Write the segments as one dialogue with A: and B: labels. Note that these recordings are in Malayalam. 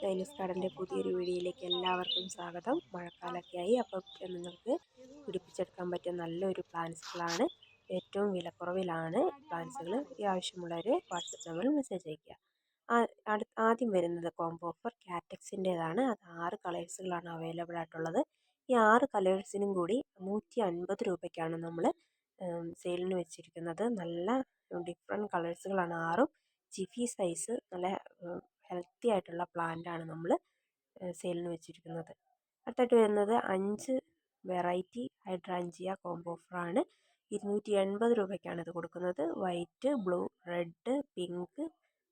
A: ഡൈലസ് ഗാർഡന്റെ പുതിയൊരു വീഡിയോയിലേക്ക് എല്ലാവർക്കും സ്വാഗതം. മഴക്കാലമൊക്കെയായി അപ്പം നിങ്ങൾക്ക് പിടിപ്പിച്ചെടുക്കാൻ പറ്റിയ നല്ലൊരു പ്ലാന്റ്സുകളാണ് ഏറ്റവും വിലക്കുറവിലാണ് പ്ലാന്റ്സുകൾ ഈ ആവശ്യമുള്ളവർ വാട്സപ്പ് നമ്പറിൽ മെസ്സേജ് അയയ്ക്കുക. ആദ്യം വരുന്നത് കോംബോ ഓഫർ കാറ്റക്സിന്റേതാണ് അത് ആറ് കളേഴ്സുകളാണ് അവൈലബിൾ ആയിട്ടുള്ളത്. ഈ ആറ് കളേഴ്സിനും കൂടി നൂറ്റി അൻപത് രൂപയ്ക്കാണ് നമ്മൾ സെയിലിന് വെച്ചിരിക്കുന്നത്. നല്ല ഡിഫറെന്റ് കളേഴ്സുകളാണ് ആറും ജിഫി സൈസ് നല്ല ആയിട്ടുള്ള പ്ലാന്റ് ആണ് നമ്മൾ സെയിലിന് വെച്ചിരിക്കുന്നത്. അടുത്തായിട്ട് വരുന്നത് അഞ്ച് വെറൈറ്റി ഹൈഡ്രാഞ്ചിയ കോംബോ ഓഫറാണ് ഇരുന്നൂറ്റി എൺപത് രൂപയ്ക്കാണ് ഇത് കൊടുക്കുന്നത്. White blue red pink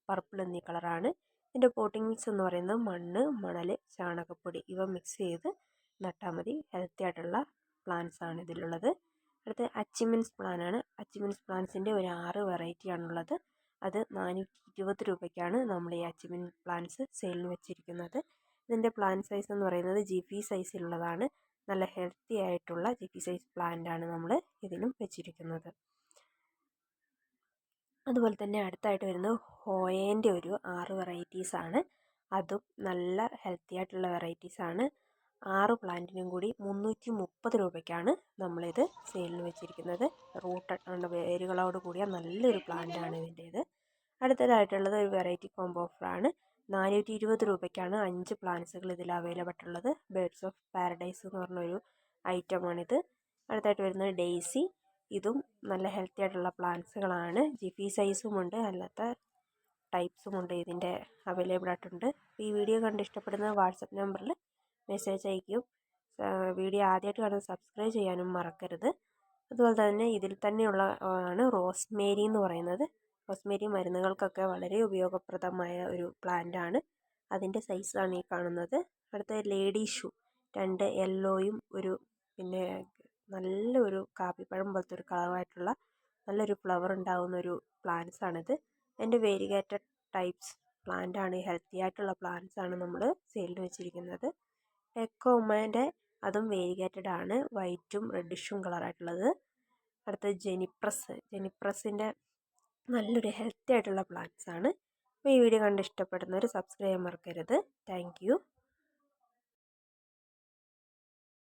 A: purple എന്നീ കളറാണ് ഇതിന്റെ പോട്ടിംഗ് മിക്സ് എന്ന് പറയുന്നത് മണ്ണ് മണൽ ചാണകപ്പൊടി ഇവ മിക്സ് ചെയ്ത് നട്ടാൽ മതി. ഹെൽത്തി ആയിട്ടുള്ള പ്ലാന്റ്സ് ആണ് ഇതിലുള്ളത്. അടുത്ത് അച്ചിമിൻസ് പ്ലാനാണ് അച്ചിമിൻസ് പ്ലാന്റ്സിന്റെ ഒരു ആറ് വെറൈറ്റി ആണുള്ളത്. അത് നാനൂറ്റി ഇരുപത് രൂപയ്ക്കാണ് നമ്മൾ ഈ അച്ചിമിൻ പ്ലാൻസ് സെയിലിന് വെച്ചിരിക്കുന്നത്. ഇതിന്റെ പ്ലാൻ സൈസ് എന്ന് പറയുന്നത് ജി പി സൈസിലുള്ളതാണ്. നല്ല ഹെൽത്തി ആയിട്ടുള്ള ജി പി സൈസ് പ്ലാന്റ് ആണ് നമ്മൾ ഇതിലും വെച്ചിരിക്കുന്നത്. അതുപോലെ തന്നെ അടുത്തായിട്ട് വരുന്നത് ഹോയേന്റെ ഒരു ആറ് വെറൈറ്റീസ് ആണ് അതും നല്ല ഹെൽത്തി ആയിട്ടുള്ള വെറൈറ്റീസ് ആണ് ആറ് പ്ലാന്റിനും കൂടി മുന്നൂറ്റി മുപ്പത് രൂപയ്ക്കാണ് നമ്മളിത് സെയിലിന് വെച്ചിരിക്കുന്നത്. റൂട്ട് വേരുകളോട് കൂടിയ നല്ലൊരു പ്ലാന്റാണ് ഇതിന്റേത് അടുത്തതായിട്ടുള്ളത് ഒരു വെറൈറ്റി കോംബോ ഓഫറാണ് നാനൂറ്റി ഇരുപത് രൂപയ്ക്കാണ് അഞ്ച് പ്ലാന്റ്സുകൾ ഇതിൽ അവൈലബിൾ ഉള്ളത് ബേർഡ്സ് ഓഫ് പാരഡൈസ് എന്ന് പറഞ്ഞൊരു ഐറ്റമാണിത് അടുത്തായിട്ട് വരുന്നത് ഡെയ്സി ഇതും നല്ല ഹെൽത്തി ആയിട്ടുള്ള പ്ലാന്റ്സുകളാണ് ജിഫി സൈസും ഉണ്ട്. അല്ലാത്ത ടൈപ്സും ഉണ്ട് ഇതിന്റെ അവൈലബിൾ ആയിട്ടുണ്ട്. ഈ വീഡിയോ കണ്ട് ഇഷ്ടപ്പെടുന്ന വാട്സപ്പ് നമ്പറിൽ മെസ്സേജ് അയക്കും. വീഡിയോ ആദ്യമായിട്ട് കാണുന്ന സബ്സ്ക്രൈബ് ചെയ്യാനും മറക്കരുത്. അതുപോലെ തന്നെ ഇതിൽ തന്നെയുള്ള ആണ് റോസ്മേരി എന്ന് പറയുന്നത്. റോസ്മേരി മരുന്നുകൾക്കൊക്കെ വളരെ ഉപയോഗപ്രദമായ ഒരു പ്ലാന്റ് ആണ്. അതിന്റെ സൈസാണ് ഈ കാണുന്നത്. അടുത്ത ലേഡി ഷൂ രണ്ട് യെല്ലോയും ഒരു പിന്നെ നല്ലൊരു കാപ്പിപ്പഴം പോലത്തെ ഒരു കളറായിട്ടുള്ള നല്ലൊരു ഫ്ലവർ ഉണ്ടാകുന്ന ഒരു പ്ലാന്റ്സ് ആണിത്. അതിന്റെ വേരിഗേറ്റഡ് ടൈപ്സ് പ്ലാന്റ് ആണ്. ഹെൽത്തി ആയിട്ടുള്ള പ്ലാന്റ്സ് ആണ് നമ്മൾ സെയിലിന് വെച്ചിരിക്കുന്നത്. എക്കോമേന്റെ അതും വേരിഗേറ്റഡ് ആണ് വൈറ്റും റെഡിഷും കളറായിട്ടുള്ളത്. അടുത്തത് ജെനിപ്രസ്. ജെനിപ്രസിന്റെ നല്ലൊരു ഹെൽത്തി ആയിട്ടുള്ള പ്ലാന്റ്സ് ആണ് അപ്പോൾ ഈ വീഡിയോ കണ്ട് ഇഷ്ടപ്പെടുന്നവർ സബ്സ്ക്രൈബ് ചെയ്യാൻ മറക്കരുത്. താങ്ക്